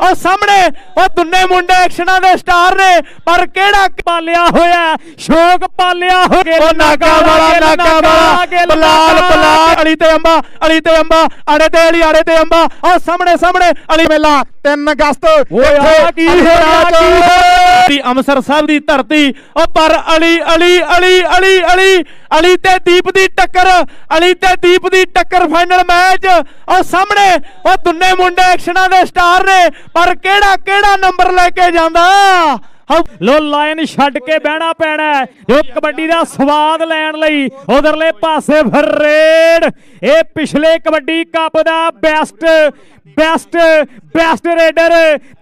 ਉਹ ਸਾਹਮਣੇ ਉਹ ਦੁੰਨੇ ਮੁੰਡੇ ਐਕਸ਼ਨਾਂ ਦੇ ਸਟਾਰ ਨੇ ਪਰ ਕਿਹੜਾ ਪਾਲਿਆ ਹੋਇਆ? ਸ਼ੌਕ ਪਾਲਿਆ ਹੋਇਆ ਉਹ ਨਾਗਾ ਵਾਲਾ ਨਾਗਾ ਵਾਲਾ। ਬਲਾਲ ਬਲਾਲ ਅਲੀ ਤੇ ਅੰਬਾ ਅਲੀ ਤੇ ਅੰਬਾ ਆੜੇ ਤੇ ਅਲੀ ਆੜੇ ਤੇ ਅੰਬਾ। ਉਹ ਸਾਹਮਣੇ ਸਾਹਮਣੇ ਅਲੀ ਮੇਲਾ। 3 ਅਗਸਤ। ਆ ਕੀ ਹੋਇਆ ਕੀ ਹੋਇਆ? ਅੰਮ੍ਰਿਤਸਰ ਸਾਹਿਬ ਦੀ ਧਰਤੀ। ਉਹ ਪਰ ਅਲੀ ਅਲੀ ਅਲੀ ਅਲੀ ਅਲੀ ਅਲੀ ਤੇ ਦੀਪ ਦੀ ਟੱਕਰ, ਅਲੀ ਤੇ ਦੀਪ ਦੀ ਟੱਕਰ ਫਾਈਨਲ ਮੈਚ ਉਹ ਸਾਹਮਣੇ, ਉਹ ਦੁੰਨੇ ਮੁੰਡੇ ਐਕਸ਼ਨਾਂ ਦੇ ਸਟਾਰ ਨੇ। ਪਰ ਕਿਹੜਾ ਕਿਹੜਾ ਨੰਬਰ ਲੈ ਕੇ ਜਾਂਦਾ? ਲੋ ਲਾਈਨ ਛੱਡ ਕੇ ਬਹਿਣਾ ਪੈਣਾ ਹੈ। ਜੋ ਕਬੱਡੀ ਦਾ ਸਵਾਦ ਲੈਣ ਲਈ ਉਧਰਲੇ ਪਾਸੇ ਫਰੇਡ ਇਹ ਪਿਛਲੇ ਕਬੱਡੀ ਕੱਪ ਦਾ ਬੈਸਟ ਬੈਸਟ ਬੈਸਟ ਰੇਡਰ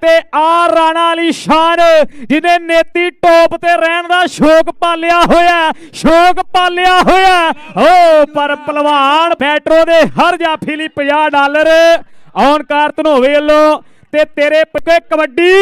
ਤੇ ਆ ਰਾਣਾ ਅਲੀ ਸ਼ਾਨ ਜਿਹਨੇ ਨੇਤੀ ਟੋਪ ਤੇ ਰਹਿਣ ਦਾ ਸ਼ੌਕ ਪਾਲਿਆ ਹੋਇਆ ਸ਼ੌਕ ਪਾਲਿਆ ਹੋਇਆ ਓ, ਪਰ ਪਹਿਲਵਾਨ ਬੈਟਰੋ ਦੇ ਹਰ ਜਾਫੀ ਲਈ 50 ਡਾਲਰ ਔਨ ਕਾਰਤਨ ਹੋਵੇ ਵੱਲੋਂ ਤੇ ਤੇਰੇ ਪੱਕੇ ਕਬੱਡੀ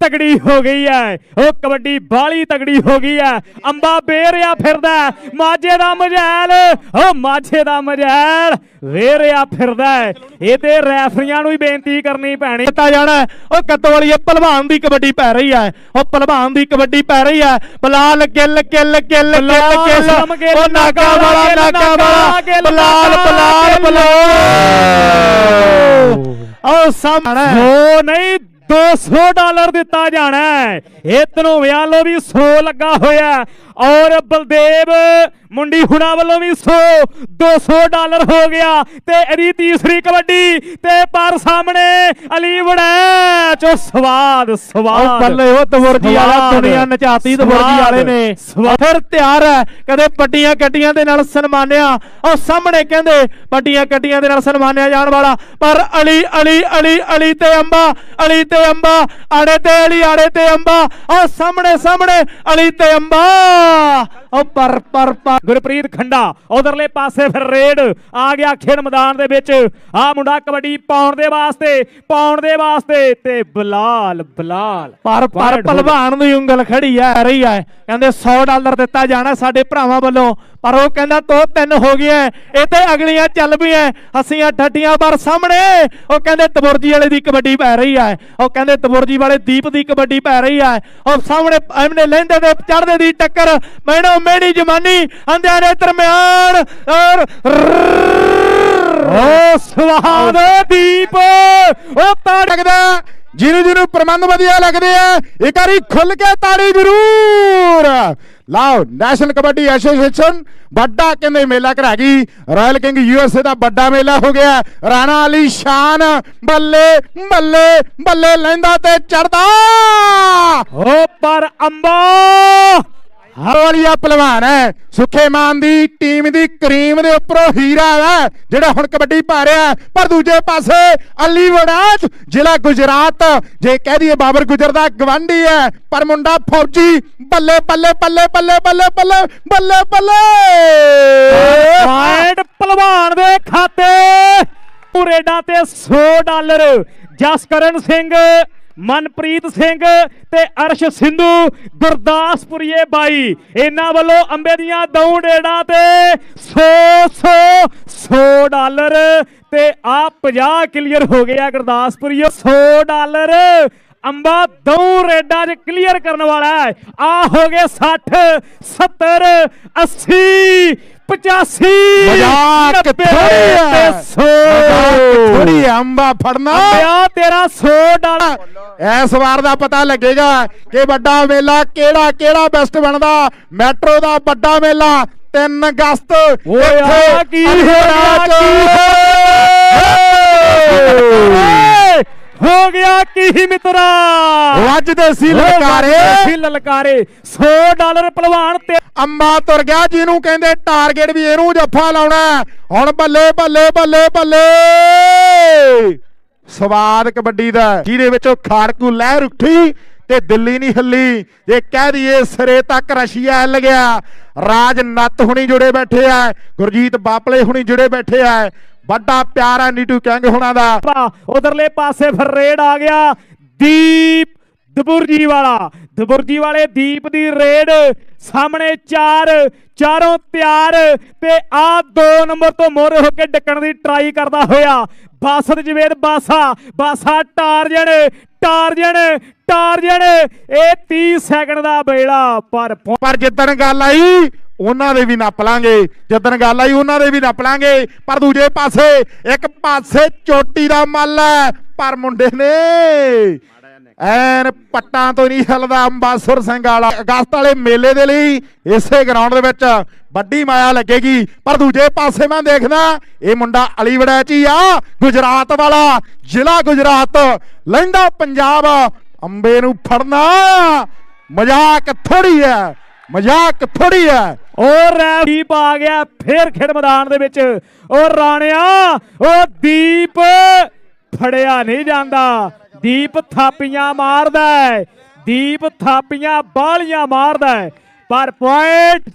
ਤਗੜੀ ਹੋ ਗਈ ਐ। ਉਹ ਕਬੱਡੀ ਬਾਲੀ ਤਗੜੀ ਹੋ ਗਈ ਐ। ਅੰਬਾ ਬੇਰਿਆ ਫਿਰਦਾ ਹੈ। ਮਾਝੇ ਦਾ ਮਜੈਲ। ਉਹ ਮਾਝੇ ਦਾ ਮਜੈਲ। ਵੇਰਿਆ ਫਿਰਦਾ ਹੈ। ਇਹ ਤੇ ਰੈਫਰੀਆਂ ਨੂੰ ਹੀ ਬੇਨਤੀ ਕਰਨੀ ਪੈਣੀ। ਪਤਾ ਜਾਣਾ ਉਹ ਕੱਤੋ ਵਾਲੀ ਪਹਿਲਵਾਨ ਦੀ ਕਬੱਡੀ ਪੈ ਰਹੀ ਐ। ਉਹ ਪਹਿਲਵਾਨ ਦੀ ਕਬੱਡੀ ਪੈ ਰਹੀ ਐ। ਬਲਾਲ ਗਿੱਲ ਗਿੱਲ ਗਿੱਲ ਗਿੱਲ ਉਹ ਨਾਗਾ ਵਾਲਾ ਨਾਗਾ ਵਾਲਾ ਬਲਾਲ ਬਲਾਲ ਬਲਾਲ। ਉਹ ਸਾਹਮਣੇ। ਹੋ ਨਹੀਂ 200 ਡਾਲਰ ਦਿੱਤਾ ਜਾਣਾ ਹੈ। ਇਹ ਧਨੋਵਿਆਂ ਵੱਲੋਂ ਵੀ 100 ਲੱਗਾ ਹੋਇਆ ਔਰ ਬਲਦੇਵ ਮੁੰਡੀ ਹੁਣਾ ਵੱਲੋਂ ਵੀ 100 200 ਡਾਲਰ ਹੋ ਗਿਆ ਤੇ ਇਹਦੀ ਤੀਸਰੀ ਕਬੱਡੀ ਤੇ ਪਰ ਸਾਹਮਣੇ ਅਲੀ ਵੜਾ ਚੋ ਸਵਾਦ ਸਵਾਦ ਬੱਲੇ ਉਹ ਤਵਰਜੀ ਵਾਲਾ ਦੁਨੀਆ ਨਚਾਤੀ ਤਵਰਜੀ ਵਾਲੇ ਨੇ। ਫਿਰ ਤਿਆਰ ਹੈ। ਕਦੇ ਵੱਡੀਆਂ ਗੱਡੀਆਂ ਦੇ ਨਾਲ ਸਨਮਾਨਿਆ। ਉਹ ਸਾਹਮਣੇ ਕਹਿੰਦੇ ਵੱਡੀਆਂ ਗੱਡੀਆਂ ਦੇ ਨਾਲ ਸਨਮਾਨਿਆ ਜਾਣ ਵਾਲਾ। ਪਰ ਅਲੀ ਅਲੀ ਅਲੀ ਅਲੀ ਤੇ ਅੰਬਾ ਅਲੀ ਤੇ ਅੰਬਾ ਆੜੇ ਤੇ ਅਲੀ ਆੜੇ ਤੇ ਅੰਬਾ ਉਹ ਸਾਹਮਣੇ ਸਾਹਮਣੇ ਅਲੀ ਤੇ ਅੰਬਾ ਉਹ ਪਰ ਪਰ ਪਰ ਗੁਰਪ੍ਰੀਤ ਖੰਡਾ ਉਧਰਲੇ ਪਾਸੇ ਫਿਰ ਰੇਡ ਆ ਗਿਆ ਖੇਡ ਮੈਦਾਨ ਦੇ ਵਿੱਚ। ਆ ਮੁੰਡਾ ਕਬੱਡੀ ਪਾਉਣ ਦੇ ਵਾਸਤੇ ਪਾਉਣ ਦੇ ਵਾਸਤੇ ਤੇ ਬਲਾਲ ਬਲਾਲ। ਪਰ ਪਰ ਗਿਆ। ਪਹਿਲਵਾਨ ਦੀ ਉਂਗਲ ਖੜੀ ਆ ਰਹੀ ਹੈ ਕਹਿੰਦੇ 100 ਡਾਲਰ ਦਿੱਤਾ ਜਾਣਾ ਸਾਡੇ ਭਰਾਵਾਂ ਵੱਲੋਂ। ਪਰ ਉਹ ਕਹਿੰਦਾ ਤੋ ਤਿੰਨ ਹੋ ਗਈਆਂ ਇਹ ਤੇ ਅਗਲੀਆਂ ਚੱਲ ਪਈਆਂ। ਹੱਸੀਆਂ ਠੱਟੀਆਂ ਪਰ ਸਾਹਮਣੇ। ਉਹ ਕਹਿੰਦੇ ਤਬੁਰਜੀ ਵਾਲੇ ਦੀ ਕਬੱਡੀ ਪੈ ਰਹੀ ਹੈ ਉਹ ਕਹਿੰਦੇ ਤਬੁਰਜੀ ਵਾਲੇ ਦੀਪ ਦੀ ਕਬੱਡੀ ਪੈ ਰਹੀ ਹੈ ਉਹ ਸਾਹਮਣੇ ਐਮਨੇ ਲੈਂਦੇ ਤੇ ਚੜਦੇ ਦੀ ਟੱਕਰ। ਮੈਣੋ ਮੇੜੀ ਜਮਾਨੀ ਅੰਧਿਆਂ ਦੇ ਦਰਮਿਆਨ ਔਰ ਓ ਸਵਾਦ ਦੀਪ। ਉਹ ਤਾਂ ਲੱਗਦਾ ਜਿਹਨੂੰ ਜਿਹਨੂੰ ਪ੍ਰਬੰਧ ਵਧੀਆ ਲੱਗਦੇ ਆ ਇੱਕ ਵਾਰੀ ਖੁੱਲ ਕੇ ਤਾੜੀ ਜ਼ਰੂਰ। ਲਾਓ ਨੈਸ਼ਨਲ ਕਬੱਡੀ ਐਸੋਸੀਏਸ਼ਨ ਵੱਡਾ ਕਹਿੰਦੇ ਮੇਲਾ ਕਰਾ ਗਈ। ਰਾਇਲ ਕਿੰਗ ਯੂਐਸਏ ਦਾ ਵੱਡਾ ਮੇਲਾ ਹੋ ਗਿਆ। ਰਾਣਾ ਅਲੀ ਸ਼ਾਨ ਬੱਲੇ ਬੱਲੇ ਬੱਲੇ ਲੈਂਦਾ ਤੇ ਚੜਦਾ ਓ ਪਰ ਅੰਬਾ! ਹਰਵਾਲੀਆ ਪਹਿਲਵਾਨ ਹੈ। ਸੁਖੇ ਮਾਨ ਦੀ ਟੀਮ ਦੀ ਕਰੀਮ ਦੇ ਉੱਪਰੋਂ ਹੀਰਾ ਹੈ, ਜਿਹੜਾ ਹੁਣ ਕਬੱਡੀ ਪਾ ਰਿਹਾ ਪਰ ਦੂਜੇ ਪਾਸੇ ਅਲੀ ਵੜਾਚ ਜ਼ਿਲ੍ਹਾ ਗੁਜਰਾਤ, ਜੇ ਕਹਿ ਦਈਏ ਬਾਬਰ ਗੁਜਰ ਦਾ ਗਵਾਂਢੀ ਹੈ, ਪਰ ਮੁੰਡਾ ਫੌਜੀ, ਬੱਲੇ ਬੱਲੇ ਬੱਲੇ ਬੱਲੇ ਬੱਲੇ ਬੱਲੇ ਬੱਲੇ ਬੱਲੇ। ਪੁਆਇੰਟ ਪਹਿਲਵਾਨ ਦੇ ਖਾਤੇ ਪੂਰੇਡਾਂ ਤੇ 100 ਡਾਲਰ। ਜਸਕਰਨ ਸਿੰਘ ਮਨਪ੍ਰੀਤ ਸਿੰਘ ਤੇ ਅਰਸ਼ ਸਿੰਧੂ, ਗੁਰਦਾਸਪੁਰੀਏ ਬਾਈ। ਇਹਨਾਂ ਵੱਲੋਂ ਅੰਬੇ ਦੀਆਂ ਦੌਂ ਡੇੜਾਂ ਤੇ 100 100 100 ਡਾਲਰ ਤੇ ਆ 50 ਕਲੀਅਰ ਹੋ ਗਿਆ ਗੁਰਦਾਸਪੁਰੀਏ 100 ਡਾਲਰ। ਅੰਬਾ ਦੌ ਰੇਡਾਂ 'ਚ ਕਲੀਅਰ ਕਰਨ ਵਾਲਾ ਹੈ। ਆ ਹੋ ਗਏ 60 70 80 85 ਮਜ਼ਾਕ ਥੋੜੀ ਤੇ ਹੈ। ਸੌ। ਥੋੜੀ ਅੰਬਾ ਫੜਨਾ। ਅੰਬਿਆ ਤੇਰਾ 100 ਡਾਲਰ ਇਸ ਵਾਰ ਦਾ ਪਤਾ ਲੱਗੇਗਾ ਕਿ ਵੱਡਾ ਮੇਲਾ ਕਿਹੜਾ ਕਿਹੜਾ ਬੈਸਟ ਬਣਦਾ। ਮੈਟਰੋ ਦਾ ਵੱਡਾ ਮੇਲਾ 3 ਅਗਸਤ। ਓਏ ਆ ਇੱਥੇ ਕੀ ਅਲੀਰਾਜ। ਹੋਇਆ ਕੀ ਹੋ ਗਿਆ ਕੀ ਮਿੱਤਰਾ? ਅੱਜ ਦੇ ਸੀ ਲਲਕਾਰੇ। ਸੀ ਲਲਕਾਰੇ। 100 ਡਾਲਰ ਪਹਿਲਵਾਨ ਤੇ ਅੰਮਾ ਤੁਰ ਗਿਆ ਜਿਹਨੂੰ ਕਹਿੰਦੇ ਟਾਰਗੇਟ ਵੀ ਇਹਨੂੰ ਜੱਫਾ ਲਾਉਣਾ ਹੈ। ਹੁਣ ਬੱਲੇ ਬੱਲੇ ਬੱਲੇ ਬੱਲੇ। ਸਵਾਦ ਕਬੱਡੀ ਦਾ ਹੈ, ਜਿਹਦੇ ਵਿੱਚੋਂ ਖਾੜਕੂ ਲਹਿਰ ਉੱਠੀ ਤੇ ਦਿੱਲੀ ਨਹੀਂ ਹੱਲੀ। ਜੇ ਕਹਿ ਦਈਏ ਸਿਰੇ ਤੱਕ ਰਸ਼ੀਆ ਹਿੱਲ ਗਿਆ। ਰਾਜ ਨੱਤ ਹੁਣੀ ਜੁੜੇ ਬੈਠੇ ਆ। ਗੁਰਜੀਤ ਬਾਪਲੇ ਹੁਣੀ ਜੁੜੇ ਬੈਠੇ ਆ। ਵੱਡਾ ਪਿਆਰ ਹੈ ਨੀਟੂ ਕਿੰਗ ਹੁਣਾਂ ਦਾ। ਉਧਰਲੇ ਪਾਸੇ ਫਿਰ ਰੇਡ ਆ ਗਿਆ। ਦੀਪ ਦਬੁਰਜੀ ਵਾਲਾ ਦਬੁਰਜੀ ਵਾਲੇ ਦੀਪ ਦੀ ਰੇਡ ਸਾਹਮਣੇ ਚਾਰ ਚਾਰੋਂ ਤਿਆਰ ਤੇ ਆ ਦੋ ਨੰਬਰ ਤੋਂ ਮੋਰੇ ਹੋ ਕੇ ਡੱਕਣ ਦੀ ਟਰਾਈ ਕਰਦਾ ਹੋਇਆ। ਬਾਸਤ ਜਵੇਦ ਬਾਸਾ ਬਾਸਾ ਟਾਰਜਨ ਟਾਰਜਨ ਟਾਰਜਨ। ਇਹ 30 ਸੈਕਿੰਡ ਦਾ ਵੇਲਾ ਪਰ ਪਰ ਜਿੱਦਣ ਗੱਲ ਆਈ ਉਹਨਾਂ ਦੇ ਵੀ ਨੱਪ ਲਾਂਗੇ ਜਿੱਦਣ ਗੱਲ ਆਈ ਉਹਨਾਂ ਦੇ ਵੀ ਨੱਪ ਲਾਂਗੇ ਪਰ ਦੂਜੇ ਪਾਸੇ ਇੱਕ ਪਾਸੇ ਚੋਟੀ ਦਾ ਮੱਲ ਹੈ, ਪਰ ਮੁੰਡੇ ਨੇ ਐਨ ਪੱਟਾਂ ਤੋਂ ਨਹੀਂ ਹਿਲਦਾ ਅੰਬਾਸੁਰ ਸਿੰਘ ਵਾਲਾ। ਅਗਸਤ ਵਾਲੇ ਮੇਲੇ ਦੇ ਲਈ ਇਸੇ ਗਰਾਊਂਡ ਦੇ ਵਿੱਚ ਵੱਡੀ ਮਾਇਆ ਲੱਗੇਗੀ, ਪਰ ਦੂਜੇ ਪਾਸੇ ਮੈਂ ਦੇਖਦਾ ਇਹ ਮੁੰਡਾ ਅਲੀਵੜਾ ਚ ਹੀ ਆ, ਗੁਜਰਾਤ ਵਾਲਾ, ਜ਼ਿਲ੍ਹਾ ਗੁਜਰਾਤ ਲਹਿੰਦਾ ਪੰਜਾਬ, ਅੰਬੇ ਨੂੰ ਫੜਨਾ। ਮਜ਼ਾਕ ਥੋੜੀ ਹੈ। ਮਜ਼ਾਕ ਥੋੜੀ ਹੈ। ਉਹ ਰੈਫੀਪ ਆ ਗਿਆ ਫੇਰ ਖੇਡ ਮੈਦਾਨ ਦੇ ਵਿੱਚ। ਉਹ ਰਾਣਿਆ ਉਹ ਦੀਪ ਫੜਿਆ ਨਹੀਂ ਜਾਂਦਾ। ਦੀਪ ਥਾਪੀਆਂ ਮਾਰਦਾ ਹੈ। ਦੀਪ ਥਾਪੀਆਂ ਬਾਲੀਆਂ ਮਾਰਦਾ ਹੈ। ਪਰ ਪੁਆਇੰਟ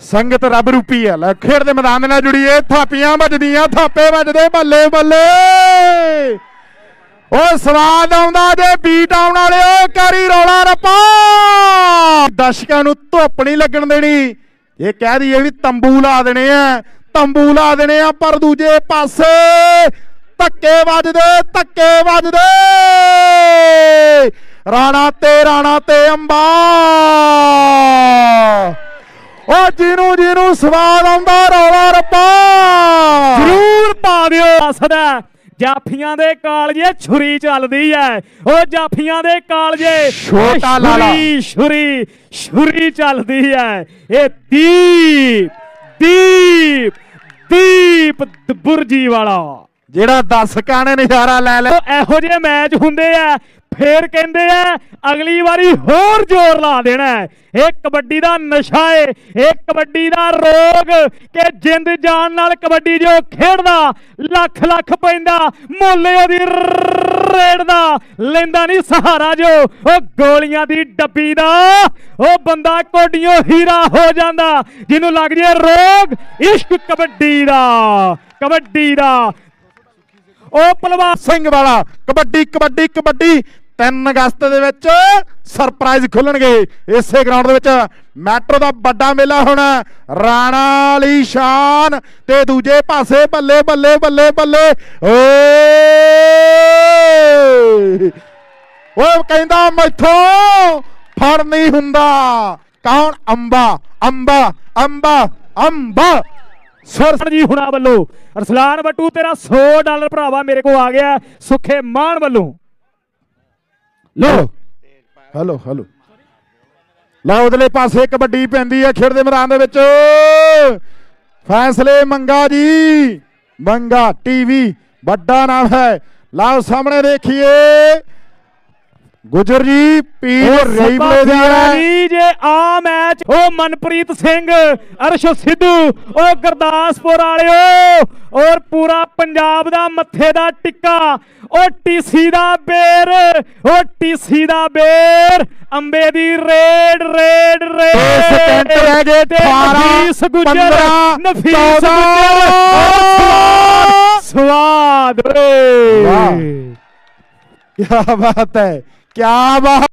ਸੰਗਤ ਰੱਬ ਰੂਪੀ ਹੈ। ਲੈ ਖੇਡ ਦੇ ਮੈਦਾਨ ਦੇ ਨਾਲ ਜੁੜੀ ਏ ਥਾਪੀਆਂ ਵੱਜਦੀਆਂ ਥਾਪੇ ਵੱਜਦੇ ਬੱਲੇ ਬੱਲੇ ਓ ਸਵਾਦ ਆਉਂਦਾ ਜੇ ਬੀਟ ਆਉਣ ਵਾਲਿਓ ਕਰੀ ਰੌਲਾ ਰੱਪਾ। ਦਰਸ਼ਕਾਂ ਨੂੰ ਧੁੱਪ ਨਹੀਂ ਲੱਗਣ ਦੇਣੀ। ਇਹ ਕਹਿ ਦਈਏ ਵੀ ਤੰਬੂ ਲਾ ਦੇਣੇ ਆ। ਤੰਬੂ ਲਾ ਦੇਣੇ ਆ ਪਰ ਦੂਜੇ ਪਾਸੇ ਧੱਕੇ ਵੱਜਦੇ ਧੱਕੇ ਵੱਜਦੇ। ਰਾਣਾ ਤੇ ਰਾਣਾ ਤੇ ਅੰਬਾ। ਓ ਜਿਹਨੂੰ ਜਿਹਨੂੰ ਸਵਾਦ ਆਉਂਦਾ ਰੌਲਾ ਰੱਪਾ। ਜ਼ਰੂਰ ਪਾ ਦਿਓ। ਹੱਸਦਾ ਜਾਫੀਆਂ ਦੇ ਕਾਲਜੇ ਛੁਰੀ ਚੱਲਦੀ ਐ। ਉਹ ਜਾਫੀਆਂ ਦੇ ਕਾਲਜੇ ਛੋਟਾ ਲਾਲਾ। ਛੁਰੀ ਛੁਰੀ ਚੱਲਦੀ ਐ। ਇਹ ਦੀਪ ਦੀਪ ਦੀਪ ਦਬੁਰਜੀ ਵਾਲਾ। ਜਿਹੜਾ 10 ਕਾਣੇ ਨਜ਼ਾਰਾ ਲੈ ਲੈ। ਇਹੋ ਜਿਹੇ ਮੈਚ ਹੁੰਦੇ ਆ ਫੇਰ ਕਹਿੰਦੇ ਆ, ਅਗਲੀ ਵਾਰੀ ਹੋਰ ਜ਼ੋਰ ਲਾ ਦੇਣਾ ਇਹ ਕਬੱਡੀ ਦਾ ਨਸ਼ਾ ਏ, ਇਹ ਕਬੱਡੀ ਦਾ ਰੋਗ ਕਿ ਜਿੰਦ ਜਾਨ ਨਾਲ ਕਬੱਡੀ ਜੋ ਖੇਡਦਾ, ਲੱਖ ਲੱਖ ਪੈਂਦਾ, ਮੁੱਲ ਉਹਦੀ ਰੇਡ ਦਾ ਲੈਂਦਾ ਨਹੀਂ ਸਹਾਰਾ ਜੋ, ਉਹ ਗੋਲੀਆਂ ਦੀ ਡੱਬੀ ਦਾ, ਉਹ ਬੰਦਾ ਕੋਡੀਓ ਹੀਰਾ ਹੋ ਜਾਂਦਾ, ਜਿਹਨੂੰ ਲੱਗ ਜੇ ਰੋਗ, ਇਸ਼ਕ ਕਬੱਡੀ ਦਾ ਕਬੱਡੀ ਦਾ। ਉਹ ਪਹਿਲਵਾਨ ਸਿੰਘ ਵਾਲਾ, ਕਬੱਡੀ ਕਬੱਡੀ ਕਬੱਡੀ 3 ਅਗਸਤ ਦੇ ਵਿੱਚ ਸਰਪ੍ਰਾਈਜ਼ ਖੁੱਲਣਗੇ। ਇਸੇ ਗਰਾਊਂਡ ਦੇ ਵਿੱਚ ਮੈਟਰੋ ਦਾ ਵੱਡਾ ਮੇਲਾ ਹੋਣਾ ਰਾਣਾ ਵਾਲੀ ਸ਼ਾਨ ਤੇ ਦੂਜੇ ਪਾਸੇ ਬੱਲੇ ਬੱਲੇ ਬੱਲੇ ਬੱਲੇ। ਓਏ! ਉਹ ਕਹਿੰਦਾ ਮੈਥੋਂ ਫੜ ਨਹੀਂ ਹੁੰਦਾ। ਕੌਣ? ਅੰਬਾ ਅੰਬਾ ਅੰਬਾ ਅੰਬਾ। ਸਰ ਸਰ ਜੀ ਹੁਣਾ ਵੱਲੋਂ। ਅਰਸਲਾਨ ਬੱਟੂ, ਤੇਰਾ 100 ਡਾਲਰ ਭਰਾਵਾ ਮੇਰੇ ਕੋ ਆ ਗਿਆ। ਸੁਖੇ ਮਾਨ ਵੱਲੋਂ। ਲੋ ਹੈਲੋ ਹੈਲੋ ਲਓ ਉਧਰਲੇ ਪਾਸੇ ਕਬੱਡੀ ਪੈਂਦੀ ਹੈ ਖੇਡ ਦੇ ਮੈਦਾਨ ਦੇ ਵਿੱਚ। ਫੈਸਲੇ ਮੰਗਾ ਜੀ। ਮੰਗਾ ਟੀਵੀ, ਵੱਡਾ ਨਾਮ ਹੈ। ਲਾਓ ਸਾਹਮਣੇ ਦੇਖੀਏ। ਗੁਜਰ ਜੀ ਪੀਰ ਰੇਬਲੇ ਦੀ ਹੈ। ਜੀ ਆ ਮੈਚ ਉਹ ਮਨਪ੍ਰੀਤ ਸਿੰਘ ਅਰਸ਼ ਸਿੱਧੂ ਉਹ ਗੁਰਦਾਸਪੁਰ ਵਾਲਿਓ ਔਰ ਪੂਰਾ ਪੰਜਾਬ ਦਾ ਮੱਥੇ ਦਾ ਟਿੱਕਾ। ਉਹ ਟੀਸੀ ਦਾ ਬੇਰ ਉਹ ਟੀਸੀ ਦਾ ਬੇਰ ਅੰਬੇ ਦੀ ਰੇਡ ਰੇਡ ਰੇਡ। ਦੋ ਸਕਿੰਟ ਰਹਿ ਗਏ, ਤੇ 18, ਨਫੀਸ ਗੁੱਜਰ 15, ਨਫੀਸ 14, ਗੁੱਜਰ। ਸਵਾਦ ਸਵਾਦ ਓਏ ਵਾਹ। ਕੀ ਬਾਤ ਹੈ। ਕੀ ਬਾਤ